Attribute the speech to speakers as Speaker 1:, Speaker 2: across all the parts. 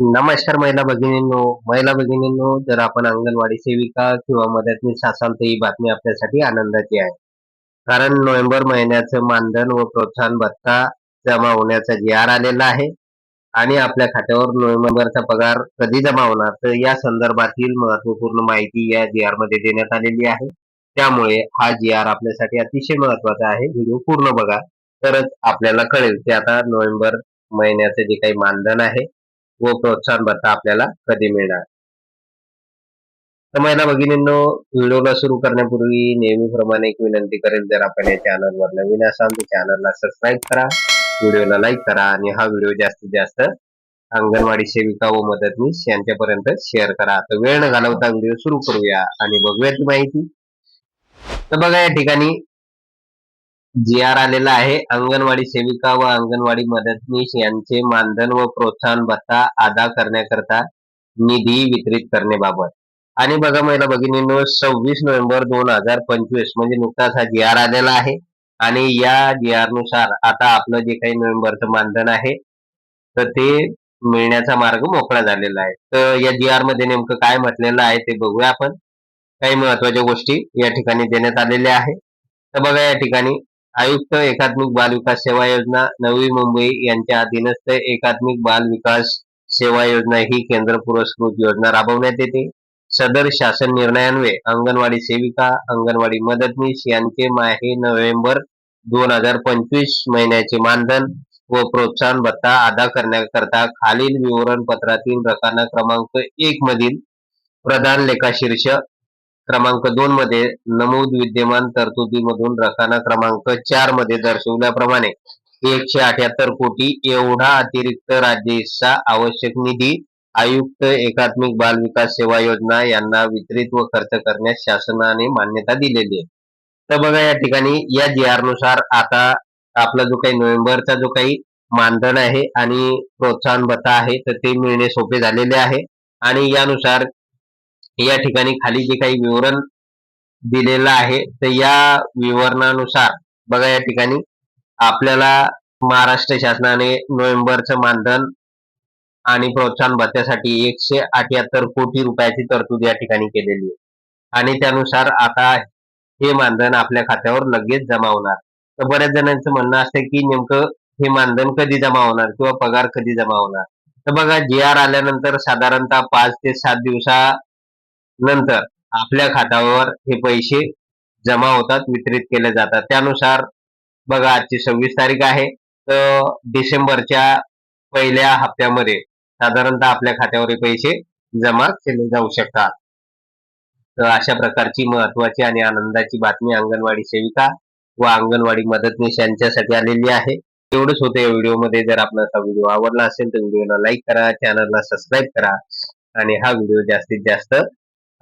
Speaker 1: नमस्कार महिला भगिनींनो. महिला भगिनींनो जर आपण अंगणवाडी सेविका किंवा मदतनीस असाल तर ही बातमी आपल्यासाठी आनंदाची आहे. कारण नोव्हेंबर महिन्याचं मानधन व प्रोत्साहन भत्ता जमा होण्याचा जी आर आलेला आहे. आणि आपल्या खात्यावर नोव्हेंबरचा पगार कधी जमा होणार तर या संदर्भातील महत्त्वपूर्ण माहिती या जी आरमध्ये देण्यात आलेली आहे. त्यामुळे हा जी आर आपल्यासाठी अतिशय महत्त्वाचा आहे. व्हिडिओ पूर्ण बघा तरच आपल्याला कळेल की आता नोव्हेंबर महिन्याचे जे काही मानधन आहे व प्रोत्साहन भत्ता आपल्याला कधी मिळणार? तर महिला भगिनींनो व्हिडिओला सुरू करण्यापूर्वी नेहमीप्रमाणे एक विनंती करेल जर आपण या चॅनलवर नवीन असाल तर चॅनलला सबस्क्राईब करा व्हिडिओला लाईक करा आणि हा व्हिडिओ जास्तीत जास्त अंगणवाडी सेविका व मदतनीस यांच्यापर्यंत शेअर करा. तर वेळ न घालवता व्हिडिओ सुरू करूया आणि बघूया ती माहिती. तर बघा या ठिकाणी जी आर आलेला आहे. अंगणवाडी सेविका व अंगणवाडी मदतनीस यांचे मानधन व प्रोत्साहन भत्ता अदा करण्याकरता निधी वितरित करण्याबाबत. आणि बघा महिला भगिनींनो सव्वीस नोव्हेंबर दोन हजार पंचवीस म्हणजे नुकताच हा जी आर आलेला आहे. आणि या जी आरनुसार आता आपलं जे काही नोव्हेंबरचं मानधन आहे तर ते मिळण्याचा मार्ग मोकळा झालेला आहे. तर या जी आरमध्ये नेमकं काय म्हटलेलं आहे ते बघूया आपण. काही महत्त्वाच्या गोष्टी या ठिकाणी देण्यात आलेल्या आहे. तर बघा या ठिकाणी आयुक्त एकात्मिक बाल विकास सेवा योजना नवी मुंबई यांच्या अधीनस्थ एकात्मिक बाल विकास सेवा योजना ही केंद्र पुरस्कृत योजना राबवण्यात येते. सदर शासन निर्णयान्वये अंगणवाडी सेविका अंगणवाडी मदतनीस यांचे माहे नोव्हेंबर दोन हजार पंचवीस महिन्याचे मानधन व प्रोत्साहन भत्ता अदा करण्याकरता खालील विवरण पत्रातील रकाना क्रमांक एक मधील प्रधान लेखा शीर्षक क्रमांक दोन मध्ये नमूद विद्यमान तरतुदीमधून रकाना क्रमांक चारमध्ये दर्शवल्याप्रमाणे एकशे अठ्याहत्तर कोटी एवढा अतिरिक्त राज्य हिस्सा आवश्यक निधी आयुक्त एकात्मिक बाल विकास सेवा योजना यांना वितरित व खर्च करण्यास शासनाने मान्यता दिलेली आहे. तर बघा या ठिकाणी या जी आरनुसार आता आपला जो काही नोव्हेंबरचा जो काही मानधन आहे आणि प्रोत्साहन भत्ता आहे तर ते मिळणे सोपे झालेले आहे. आणि यानुसार या ठिकाणी खाली जे काही विवरण दिलेलं आहे तर या विवरणानुसार बघा या ठिकाणी आपल्याला महाराष्ट्र शासनाने नोव्हेंबरचं मानधन आणि प्रोत्साहन भत्त्यासाठी एकशे अठ्याहत्तर कोटी रुपयाची तरतूद या ठिकाणी केलेली आहे. आणि त्यानुसार आता हे मानधन आपल्या खात्यावर लगेच जमा होणार. तर बऱ्याच जणांचं म्हणणं असतं की नेमकं हे मानधन कधी जमा होणार किंवा पगार कधी जमा होणार? तर बघा जी आर आल्यानंतर साधारणतः पाच ते सात दिवसा नंतर आपल्या खात्यावर हे पैसे जमा होतात वितरित केले जातात. त्यानुसार बघा आजची सव्वीस तारीख आहे. तर डिसेंबरच्या पहिल्या हप्त्यामध्ये साधारणतः आपल्या खात्यावर हे पैसे जमा केले जाऊ शकतात. तर अशा प्रकारची महत्वाची आणि आनंदाची बातमी अंगणवाडी सेविका व अंगणवाडी मदतनीस यांच्यासाठी आलेली आहे. एवढंच होतं या व्हिडिओमध्ये. जर आपल्याला हा व्हिडिओ आवडला असेल तर व्हिडिओला लाईक करा चॅनलला सबस्क्राईब करा आणि हा व्हिडिओ जास्तीत जास्त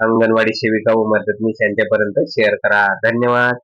Speaker 1: अंगणवाडी सेविका व मदतनीस यांच्यापर्यंत शेअर करा. धन्यवाद.